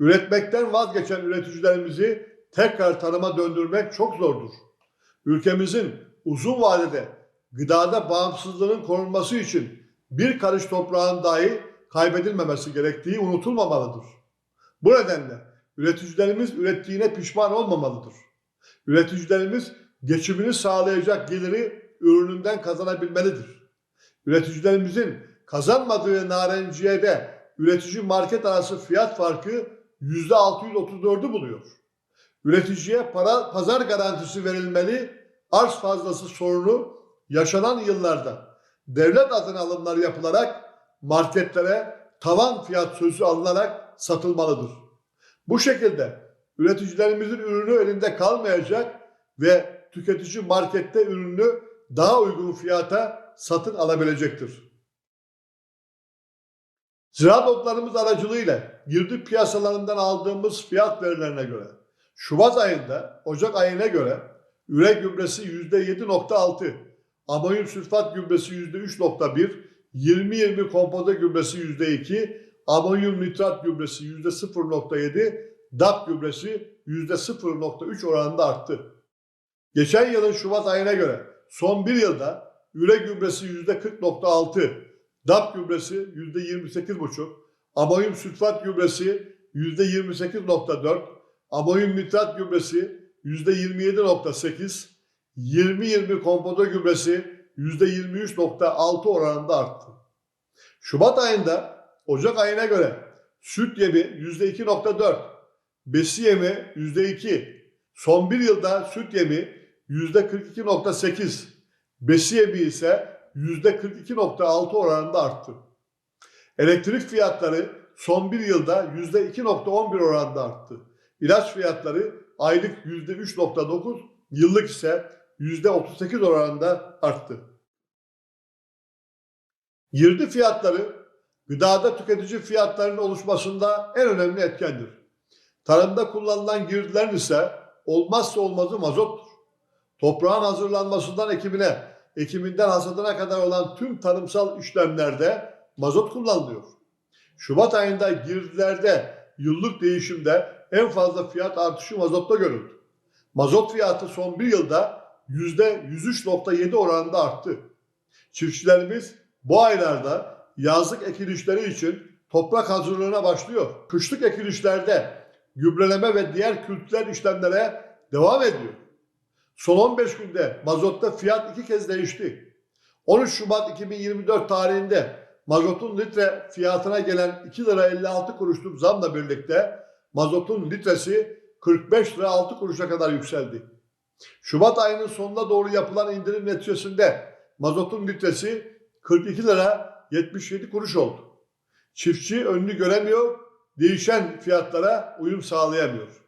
Üretmekten vazgeçen üreticilerimizi tekrar tarıma döndürmek çok zordur. Ülkemizin uzun vadede gıdada bağımsızlığının korunması için bir karış toprağın dahi kaybedilmemesi gerektiği unutulmamalıdır. Bu nedenle üreticilerimiz ürettiğine pişman olmamalıdır. Üreticilerimiz geçimini sağlayacak geliri ürününden kazanabilmelidir. Üreticilerimizin kazanmadığı narenciyede üretici market arası fiyat farkı %634'ü buluyor. Üreticiye para pazar garantisi verilmeli, arz fazlası sorunu yaşanan yıllarda devlet adına alımlar yapılarak marketlere tavan fiyat sözü alınarak satılmalıdır. Bu şekilde üreticilerimizin ürünü elinde kalmayacak ve tüketici markette ürünü daha uygun fiyata satın alabilecektir. Ziraat otlarımız aracılığıyla girdi piyasalarından aldığımız fiyat verilerine göre Şubat ayında Ocak ayına göre üre gübresi %7.6, amonyum sülfat gübresi %3.1, 20-20 kompoze gübresi %2, amonyum nitrat gübresi %0.7, DAP gübresi %0.3 oranında arttı. Geçen yılın Şubat ayına göre son bir yılda üre gübresi %40.6, DAP gübresi %28.5, amonyum sülfat gübresi %28.4, amonyum nitrat gübresi %27.8, 20-20 kompozo gübresi %23.6 oranında arttı. Şubat ayında Ocak ayına göre süt yemi %2.4, besi yemi %2, son bir yılda süt yemi %42.8, besi yemi ise %42.6 oranında arttı. Elektrik fiyatları son bir yılda %2.11 oranında arttı. İlaç fiyatları aylık %3.9, yıllık ise %38 oranında arttı. Girdi fiyatları gıdada tüketici fiyatlarının oluşmasında en önemli etkendir. Tarımda kullanılan girdilerin ise olmazsa olmazı mazottur. Toprağın hazırlanmasından ekimine, ekiminden hasadına kadar olan tüm tarımsal işlemlerde mazot kullanılıyor. Şubat ayında girdilerde yıllık değişimde en fazla fiyat artışı mazotta görüldü. Mazot fiyatı son bir yılda %103.7 oranında arttı. Çiftçilerimiz bu aylarda yazlık ekilişleri için toprak hazırlığına başlıyor. Kışlık ekilişlerde gübreleme ve diğer kültürel işlemlere devam ediyor. Son 15 günde mazotta fiyat iki kez değişti. 13 Şubat 2024 tarihinde mazotun litre fiyatına gelen 2 lira 56 kuruşluk zamla birlikte mazotun litresi 45 lira 6 kuruşa kadar yükseldi. Şubat ayının sonuna doğru yapılan indirim neticesinde mazotun litresi 42 lira 77 kuruş oldu. Çiftçi önünü göremiyor, değişen fiyatlara uyum sağlayamıyor.